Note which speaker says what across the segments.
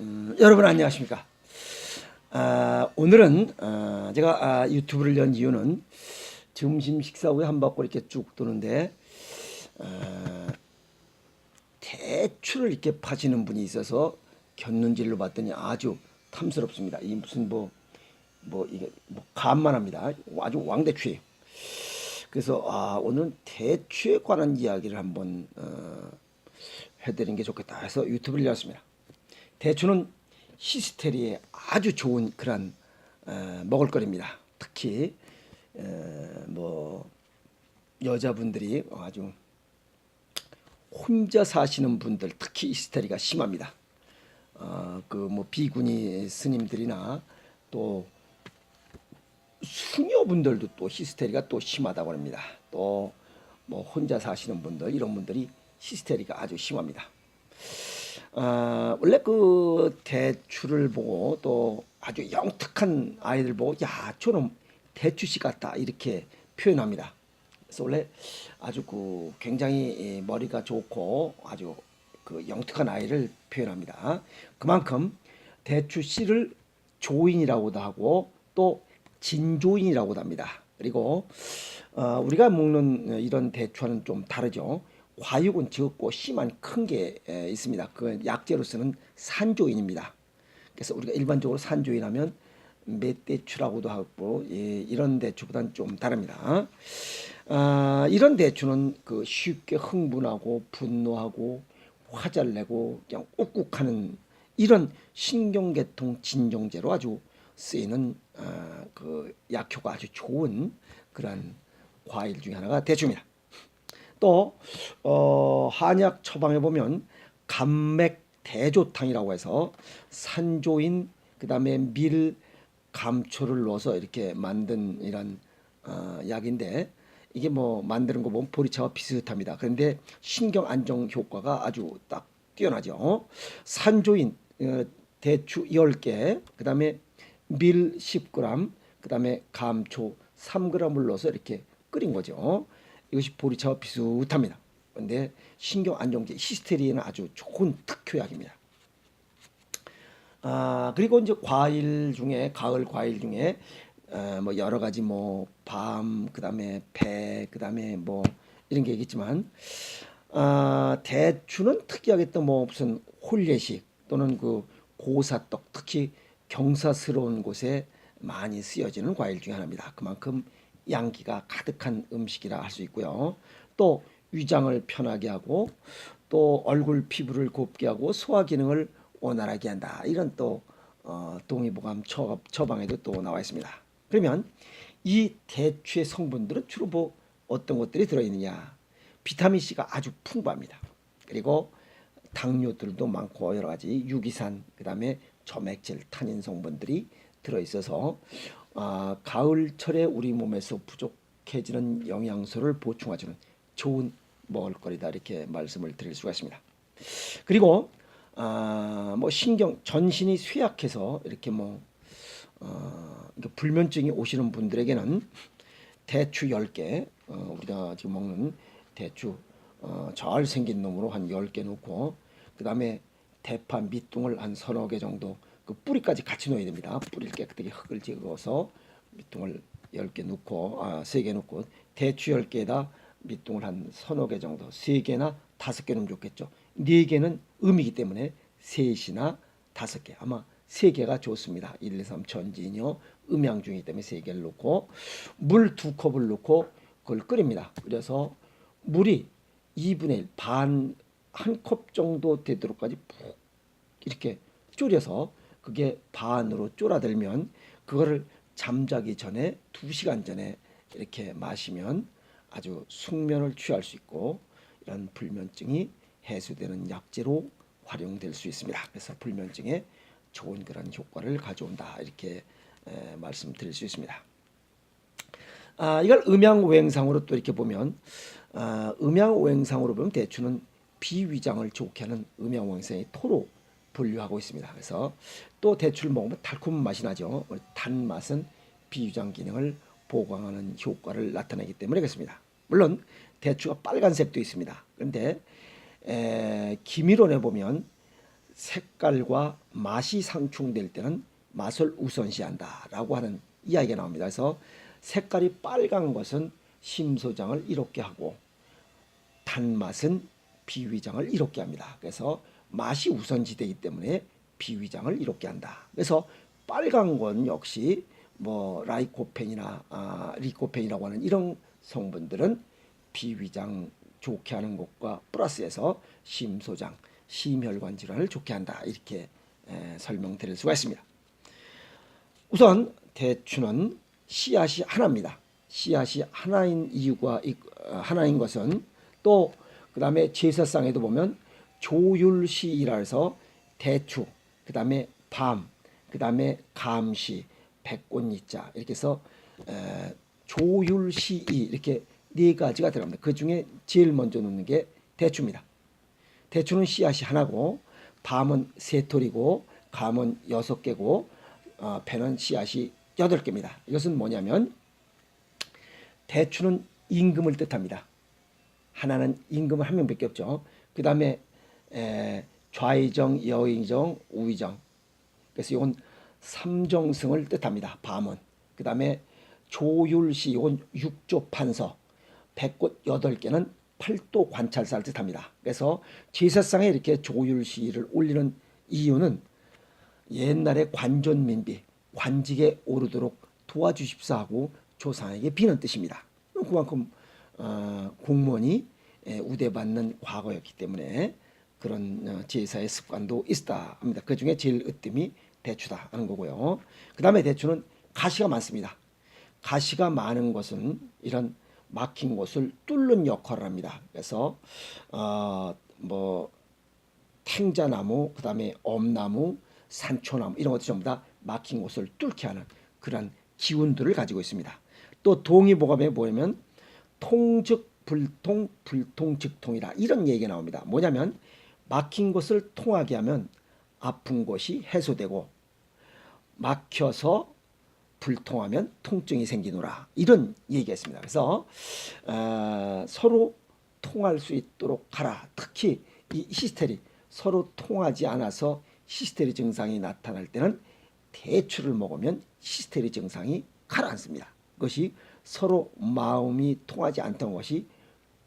Speaker 1: 음, 여러분 안녕하십니까? 아, 오늘은 아, 제가 아, 유튜브를 연 이유는 점심 식사 후에 한 바퀴 이렇게 쭉 도는데 아, 대추를 이렇게 파시는 분이 있어서 겼는지를 봤더니 아주 탐스럽습니다. 이 무슨 뭐뭐 이게 뭐 간만합니다. 아주 왕대추예요. 그래서 아, 오늘 대추에 관한 이야기를 한번 어, 해드리는 게 좋겠다 해서 유튜브를 열었습니다. 대추는 히스테리에 아주 좋은 그런 어, 먹을거리입니다. 특히 어, 뭐 여자분들이 아주 혼자 사시는 분들 특히 히스테리가 심합니다. 어, 그뭐 비구니 스님들이나 또 수녀분들도 또 히스테리가 또 심하다고 합니다. 또 뭐 혼자 사시는 분들 이런 분들이 히스테리가 아주 심합니다. 아, 원래 그 대추를 보고 또 아주 영특한 아이들 보고 야 저놈 대추씨 같다 이렇게 표현합니다. 그래서 원래 아주 그 굉장히 이 머리가 좋고 아주 그 영특한 아이를 표현합니다. 그만큼 대추씨를 조인이라고도 하고 또 진조인이라고도 합니다. 그리고 어, 우리가 먹는 이런 대추와는 좀 다르죠. 과육은 적고 씨만 큰 게 있습니다. 그 약재로 쓰는 산조인입니다. 그래서 우리가 일반적으로 산조인하면 멧대추라고도 하고 예, 이런 대추보다는 좀 다릅니다. 아, 이런 대추는 그 쉽게 흥분하고 분노하고 화잘 내고 그냥 욱욱하는 이런 신경계통 진정제로 아주 쓰이는 아, 그 약효가 아주 좋은 그런 과일 중에 하나가 대추입니다. 또 어, 한약 처방에 보면 감맥 대조탕이라고 해서 산조인 그다음에 밀 감초를 넣어서 이렇게 만든 이런 어, 약인데 이게 뭐 만드는 거 보면 보리차와 비슷합니다. 그런데 신경 안정 효과가 아주 딱 뛰어나죠. 산조인 어, 대추 10개, 그다음에 밀 10g, 그다음에 감초 3g을 넣어서 이렇게 끓인 거죠. 이것이 보리차와 비슷합니다. 근데 신경 안정제 히스테리에는 아주 좋은 특효약입니다. 아 그리고 이제 과일 중에 가을 과일 중에 어, 뭐 여러 가지 뭐 밤 그다음에 배 그다음에 뭐 이런 게 있겠지만 아 대추는 특이하게 또 뭐 무슨 홀례식 또는 그 고사떡 특히 경사스러운 곳에 많이 쓰여지는 과일 중에 하나입니다. 그만큼 양기가 가득한 음식이라 할 수 있고요. 또 위장을 편하게 하고 또 얼굴 피부를 곱게 하고 소화 기능을 원활하게 한다. 이런 또 어, 동의보감 처, 처방에도 또 나와 있습니다. 그러면 이 대추의 성분들은 주로 뭐 어떤 것들이 들어있느냐? 비타민 C가 아주 풍부합니다. 그리고 당뇨들도 많고 여러 가지 유기산 그다음에 점액질 타닌 성분들이 들어 있어서 아, 가을철에 우리 몸에서 부족해지는 영양소를 보충해주는 좋은 먹을거리다 이렇게 말씀을 드릴 수가 있습니다. 그리고 아, 뭐 신경 전신이 쇠약해서 이렇게 뭐 어, 불면증이 오시는 분들에게는 대추 10개 어, 우리가 지금 먹는 대추 어, 잘 생긴 놈으로 한 10개 넣고 그 다음에 대파 밑둥을 한 서너 개 정도 그 뿌리까지 같이 넣어야 됩니다. 뿌리를 깨끗하게 흙을 찍어서 밑둥을 10개 넣고 아, 3개 넣고 대추 10개에다 밑둥을 한 서너 개 정도 3개나 5개 넣으면 좋겠죠. 4개는 음이기 때문에 셋이나 5개 아마 3개가 좋습니다. 1, 2, 3 전진이요. 음양 중이기 때문에 3개를 넣고 물 2컵을 넣고 그걸 끓입니다. 그래서 물이 2분의 1, 반, 한 컵 정도 되도록까지 푹 이렇게 졸여서 그게 반으로 졸아들면 그거를 잠자기 전에 2시간 전에 이렇게 마시면 아주 숙면을 취할 수 있고 이런 불면증이 해소되는 약재로 활용될 수 있습니다. 그래서 불면증에 좋은 그런 효과를 가져온다 이렇게 에, 말씀드릴 수 있습니다. 아, 이걸 음양오행상으로 또 이렇게 보면 아, 음양오행상으로 보면 대추는 비위장을 좋게 하는 음양오행상의 토로 분류하고 있습니다. 그래서 또 대추를 먹으면 달콤한 맛이 나죠. 단 맛은 비위장 기능을 보강하는 효과를 나타내기 때문에 그렇습니다. 물론 대추가 빨간색도 있습니다. 그런데 에, 기미론에 보면 색깔과 맛이 상충될 때는 맛을 우선시한다라고 하는 이야기가 나옵니다. 그래서 색깔이 빨간 것은 심소장을 이롭게 하고 단맛은 비위장을 이롭게 합니다. 그래서 맛이 우선시되기 때문에 비위장을 이롭게 한다. 그래서 빨간 건 역시 뭐 라이코펜이나 아, 리코펜이라고 하는 이런 성분들은 비위장 좋게 하는 것과 플러스해서 심소장, 심혈관 질환을 좋게 한다. 이렇게 에, 설명드릴 수가 있습니다. 우선 대추는 씨앗이 하나입니다. 씨앗이 하나인 이유가 이- 어, 하나인 것은 또 그다음에 제사상에도 보면 조율시이라 해서 대추, 그 다음에 밤, 그 다음에 감시, 백꽃잎자 이렇게 해서 에, 조율시이 이렇게 네 가지가 들어갑니다. 그 중에 제일 먼저 놓는 게 대추입니다. 대추는 씨앗이 하나고 밤은 세 톨이고 감은 여섯 개고 어, 배는 씨앗이 여덟 개입니다. 이것은 뭐냐면 대추는 임금을 뜻합니다. 하나는 임금은 한 명밖에 없죠. 그 다음에 좌의정, 여의정, 우의정. 그래서 이건 삼정승을 뜻합니다. 밤은. 그 다음에 조율시 이건 육조 판서, 백꽃 여덟 개는 팔도 관찰사를 뜻합니다. 그래서 제사상에 이렇게 조율시를 올리는 이유는 옛날에 관존민비 관직에 오르도록 도와주십사 하고 조상에게 비는 뜻입니다. 그만큼 어, 공무원이 에, 우대받는 과거였기 때문에 그런 어, 제사의 습관도 있다 합니다. 그 중에 제일 으뜸이 대추다 하는 거고요. 그 다음에 대추는 가시가 많습니다. 가시가 많은 것은 이런 막힌 곳을 뚫는 역할을 합니다. 그래서 어, 뭐 탱자나무, 그 다음에 엄나무, 산초나무 이런 것들 전부 다 막힌 곳을 뚫게 하는 그런 기운들을 가지고 있습니다. 또 동의보감에 보면 통즉 불통, 불통 즉통이라 이런 얘기가 나옵니다. 뭐냐면 막힌 곳을 통하게 하면 아픈 곳이 해소되고 막혀서 불통하면 통증이 생기노라 이런 얘기가 있습니다. 그래서 어, 서로 통할 수 있도록 하라. 특히 이 히스테리 서로 통하지 않아서 히스테리 증상이 나타날 때는 대추를 먹으면 히스테리 증상이 가라앉습니다. 그것이 서로 마음이 통하지 않던 것이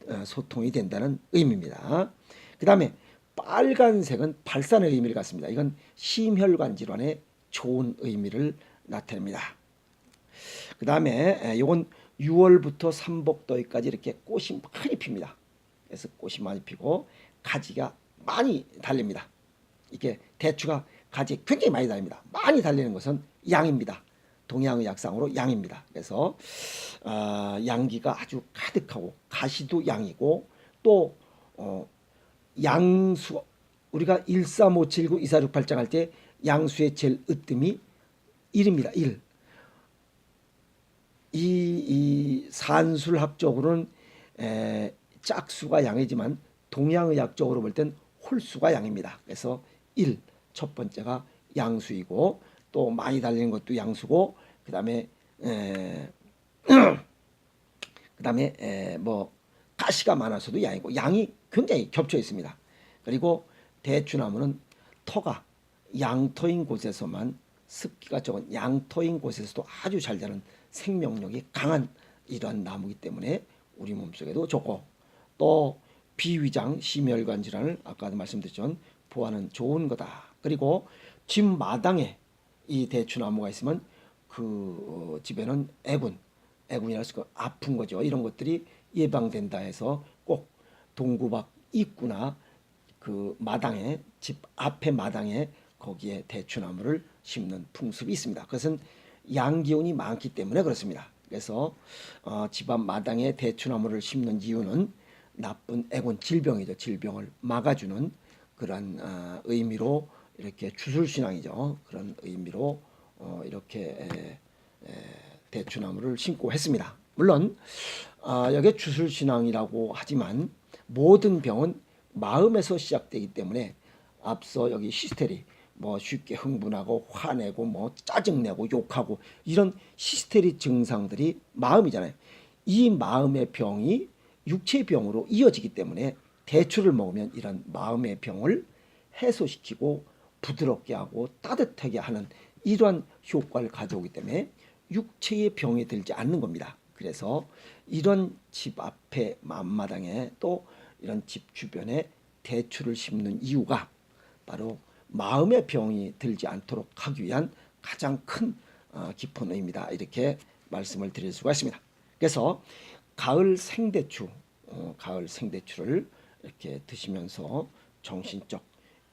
Speaker 1: 어, 소통이 된다는 의미입니다. 그 다음에 빨간색은 발산의 의미를 갖습니다. 이건 심혈관 질환에 좋은 의미를 나타냅니다. 그 다음에 이건 6월부터 삼복더위까지 이렇게 꽃이 많이 핍니다. 그래서 꽃이 많이 피고 가지가 많이 달립니다. 이게 대추가 가지 굉장히 많이 달립니다. 많이 달리는 것은 양입니다. 동양의 약상으로 양입니다. 그래서 어, 양기가 아주 가득하고 가시도 양이고 또 어, 양수 우리가 13579 2468장 할 때 양수의 제일 으뜸이 1입니다. 1. 이, 이 산술학적으로는 에, 짝수가 양이지만 동양의학적으로 볼 땐 홀수가 양입니다. 그래서 1. 첫 번째가 양수이고 또 많이 달리는 것도 양수고 그 다음에 에, 그다음에 에, 뭐 가시가 많아서도 양이고 양이 굉장히 겹쳐 있습니다. 그리고 대추나무는 터가 양터인 곳에서만 습기가 적은 양터인 곳에서도 아주 잘 자는 생명력이 강한 이러한 나무이기 때문에 우리 몸속에도 좋고 또 비위장 심혈관 질환을 아까도 말씀드렸지만 보하는 좋은 거다. 그리고 집 마당에 이 대추나무가 있으면 그 어, 집에는 애군, 애군이라서 그 아픈 거죠. 이런 것들이 예방된다 해서 꼭 동구박 입구나 그 마당에 집 앞에 마당에 거기에 대추나무를 심는 풍습이 있습니다. 그것은 양기운이 많기 때문에 그렇습니다. 그래서 어, 집앞 마당에 대추나무를 심는 이유는 나쁜 애군 질병이죠. 질병을 막아주는 그런 어, 의미로 이렇게 주술신앙이죠. 그런 의미로 어, 이렇게 에, 에, 대추나무를 심고 했습니다. 물론 어, 여기 주술신앙이라고 하지만 모든 병은 마음에서 시작되기 때문에 앞서 여기 히스테리 뭐 쉽게 흥분하고 화내고 뭐 짜증내고 욕하고 이런 히스테리 증상들이 마음이잖아요. 이 마음의 병이 육체 병으로 이어지기 때문에 대추를 먹으면 이런 마음의 병을 해소시키고 부드럽게 하고 따뜻하게 하는 이러한 효과를 가져오기 때문에 육체의 병이 들지 않는 겁니다. 그래서 이런 집 앞에 앞마당에 또 이런 집 주변에 대추를 심는 이유가 바로 마음의 병이 들지 않도록 하기 위한 가장 큰 어, 깊은 의미다 이렇게 말씀을 드릴 수가 있습니다. 그래서 가을 생대추, 어, 가을 생대추를 이렇게 드시면서 정신적,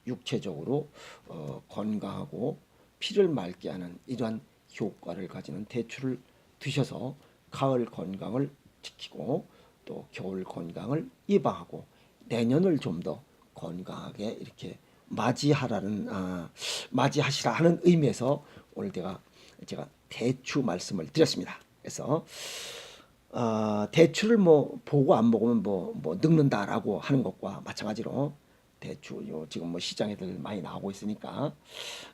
Speaker 1: 육체적으로 어, 건강하고 피를 맑게 하는 이러한 효과를 가지는 대추를 드셔서 가을 건강을 지키고 또 겨울 건강을 예방하고 내년을 좀 더 건강하게 이렇게 맞이하라는 아, 맞이하시라 하는 의미에서 오늘 제가 제가 대추 말씀을 드렸습니다. 그래서 아, 대추를 뭐 보고 안 먹으면 뭐, 뭐 늙는다라고 하는 것과 마찬가지로 대추 요 지금 뭐 시장에들 많이 나오고 있으니까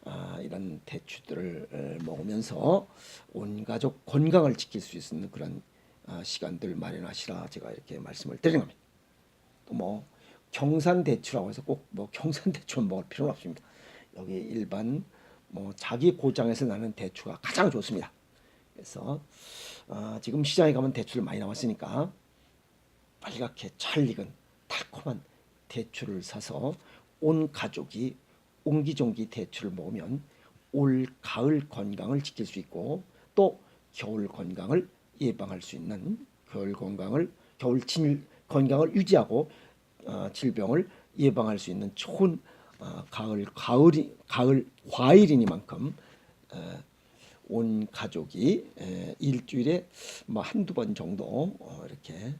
Speaker 1: 아, 이런 대추들을 에, 먹으면서 온 가족 건강을 지킬 수 있는 그런 아, 시간들 마련하시라 제가 이렇게 말씀을 드리는 겁니다. 또 뭐 경산 대추라고 해서 꼭 뭐 경산 대추만 먹을 필요는 없습니다. 여기 일반 뭐 자기 고장에서 나는 대추가 가장 좋습니다. 그래서 아, 지금 시장에 가면 대추를 많이 나왔으니까 빨갛게 잘 익은 달콤한 대추를 사서 온 가족이 옹기종기 대추를 먹으면 올 가을 건강을 지킬 수 있고 또 겨울 건강을 예방할 수 있는 겨울 건강을 겨울 질 건강을 유지하고 어, 질병을 예방할 수 있는 좋은 어, 가을 가을이 가을 과일이니만큼 어, 온 가족이 에, 일주일에 뭐 한두 번 정도 어, 이렇게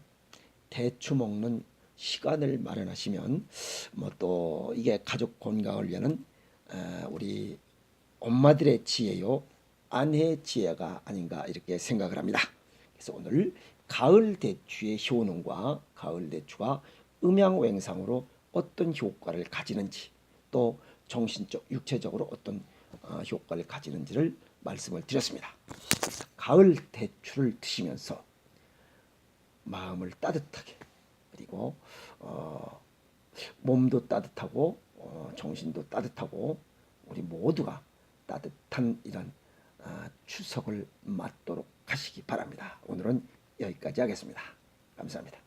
Speaker 1: 대추 먹는 시간을 마련하시면 뭐 또 이게 가족 건강을 에, 우리 엄마들의 지혜요 아내의 지혜가 아닌가 이렇게 생각을 합니다. 그래서 오늘 가을 대추의 효능과 가을 대추가 음양외상으로 어떤 효과를 가지는지 또 정신적 육체적으로 어떤 어, 효과를 가지는지를 말씀을 드렸습니다. 가을 대추를 드시면서 마음을 따뜻하게 그리고 어, 몸도 따뜻하고 어, 정신도 따뜻하고 우리 모두가 따뜻한 이런 아, 추석을 맞도록 하시기 바랍니다. 오늘은 여기까지 하겠습니다. 감사합니다.